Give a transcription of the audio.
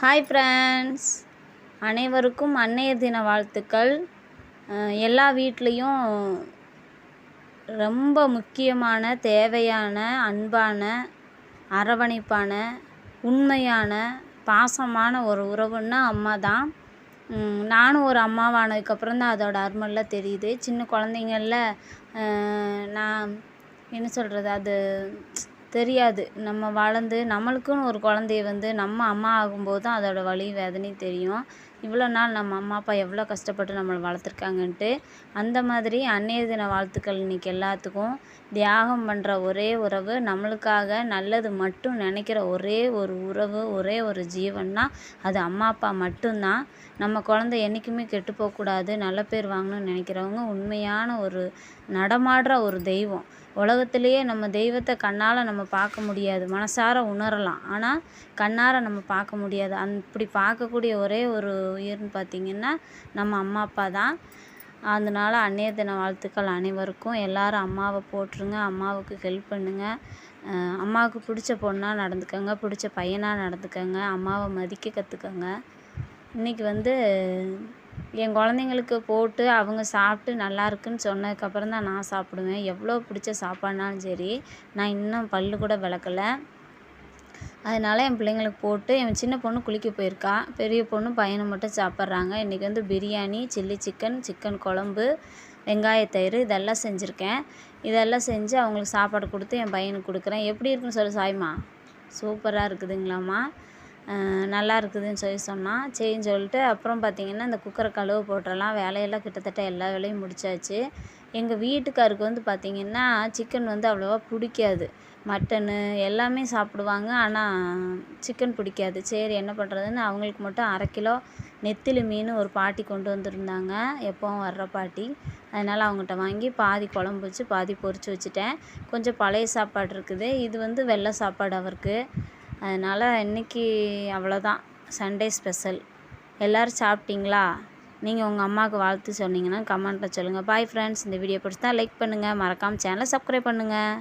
Hi friends அனைவருக்கும் அன்னையர் தின வாழ்த்துக்கள். எல்லா வீட்லேயும் ரொம்ப முக்கியமான தேவையான அன்பான அரவணைப்பான உண்மையான பாசமான ஒரு உறவுன்னா அம்மா தான். நானும் ஒரு அம்மாவானதுக்கப்புறம் தான் அதோட அருமெல்லாம் தெரியுது. சின்ன குழந்தைங்களில் நான் என்ன சொல்கிறது அது தெரியாது. நம்ம வளர்ந்து நம்மளுக்குன்னு ஒரு குழந்தைய வந்து நம்ம அம்மா ஆகும்போது தான் அதோட வலி வேதனையும் தெரியும். இவ்வளோ நாள் நம்ம அம்மா அப்பா எவ்வளோ கஷ்டப்பட்டு நம்மளை வளர்த்துருக்காங்கன்ட்டு அந்த மாதிரி அன்னைய தின வாழ்த்துக்கள் இன்றைக்கி எல்லாத்துக்கும். தியாகம் பண்ணுற ஒரே உறவு நம்மளுக்காக நல்லது மட்டும் நினைக்கிற ஒரே ஒரு உறவு ஒரே ஒரு ஜீவன்னா அது அம்மா அப்பா மட்டும்தான். நம்ம குழந்தை என்றைக்குமே கெட்டு போகக்கூடாது. நல்ல பேர் வாங்கணும்னு நினைக்கிறவங்க உண்மையான ஒரு நடமாடுற ஒரு தெய்வம். உலகத்திலேயே நம்ம தெய்வத்தை கண்ணால் நம்ம பார்க்க முடியாது. மனசார உணரலாம். ஆனால் கண்ணார நம்ம பார்க்க முடியாது. அந் இப்படி பார்க்கக்கூடிய ஒரே ஒரு உயிர்னு பார்த்திங்கன்னா நம்ம அம்மா அப்பா தான். அதனால் அன்னைய தின வாழ்த்துக்கள் அனைவருக்கும். எல்லாரும் அம்மாவை போட்டுருங்க அம்மாவுக்கு ஹெல்ப் பண்ணுங்கள் அம்மாவுக்கு பிடிச்ச பொண்ணாக நடந்துக்கோங்க. பிடிச்ச பையனாக நடந்துக்கோங்க. அம்மாவை மதிக்க கற்றுக்கோங்க இன்றைக்கி வந்து என் குழந்தைங்களுக்கு போட்டு அவங்க சாப்பிட்டு நல்லா இருக்குன்னு சொன்னதுக்கப்புறம் தான் நான் சாப்பிடுவேன். எவ்வளோ பிடிச்ச சாப்பாடுனாலும் சரி நான் இன்னும் பல் கூட விளக்கலை. அதனால் என் பிள்ளைங்களுக்கு போட்டு என் சின்ன பொண்ணு குளிக்க போயிருக்கா. பெரிய பொண்ணு பையனை மட்டும் சாப்பிட்றாங்க. இன்றைக்கி வந்து பிரியாணி சில்லி சிக்கன் சிக்கன் குழம்பு வெங்காயத்தயிர் இதெல்லாம் செஞ்சுருக்கேன். இதெல்லாம் செஞ்சு அவங்களுக்கு சாப்பாடு கொடுத்து என் பையனுக்கு கொடுக்குறேன். எப்படி இருக்குன்னு சொல்லு சாய்மா? சூப்பராக இருக்குதுங்களாம்மா. நல்லா இருக்குதுன்னு சொல்லி சொன்னான். சரின்னு சொல்லிட்டு அப்புறம் பார்த்திங்கன்னா இந்த குக்கரை கழுவ போட்டுறலாம் வேலையெல்லாம் கிட்டத்தட்ட எல்லா வேலையும் முடிச்சாச்சு. எங்கள் வீட்டுக்காருக்கு வந்து பார்த்திங்கன்னா சிக்கன் வந்து அவ்வளோவா பிடிக்காது. மட்டனு எல்லாமே சாப்பிடுவாங்க. ஆனால் சிக்கன் பிடிக்காது. சரி என்ன பண்ணுறதுன்னு அவங்களுக்கு மட்டும் அரை கிலோ நெத்திலி மீன் ஒரு பாட்டி கொண்டு வந்திருந்தாங்க. எப்போவும் வர்ற பாட்டி. அதனால் அவங்ககிட்ட வாங்கி பாதி குழம்பு வச்சு பாதி பொரித்து வச்சுட்டேன். கொஞ்சம் பழைய சாப்பாடு இருக்குது. இது வந்து வெள்ளை சாப்பாடு அவருக்கு. அதனால் இன்றைக்கி அவ்வளோதான் சண்டே ஸ்பெஷல் எல்லோரும் சாப்பிட்டீங்களா? நீங்கள் உங்கள் அம்மாவுக்கு வாழ்த்து சொன்னீங்கன்னா கமெண்ட்டில் சொல்லுங்கள் பாய் ஃப்ரெண்ட்ஸ் இந்த வீடியோ பிடிச்சா லைக் பண்ணுங்கள் மறக்காமல் சேனலை சப்ஸ்கிரைப் பண்ணுங்கள்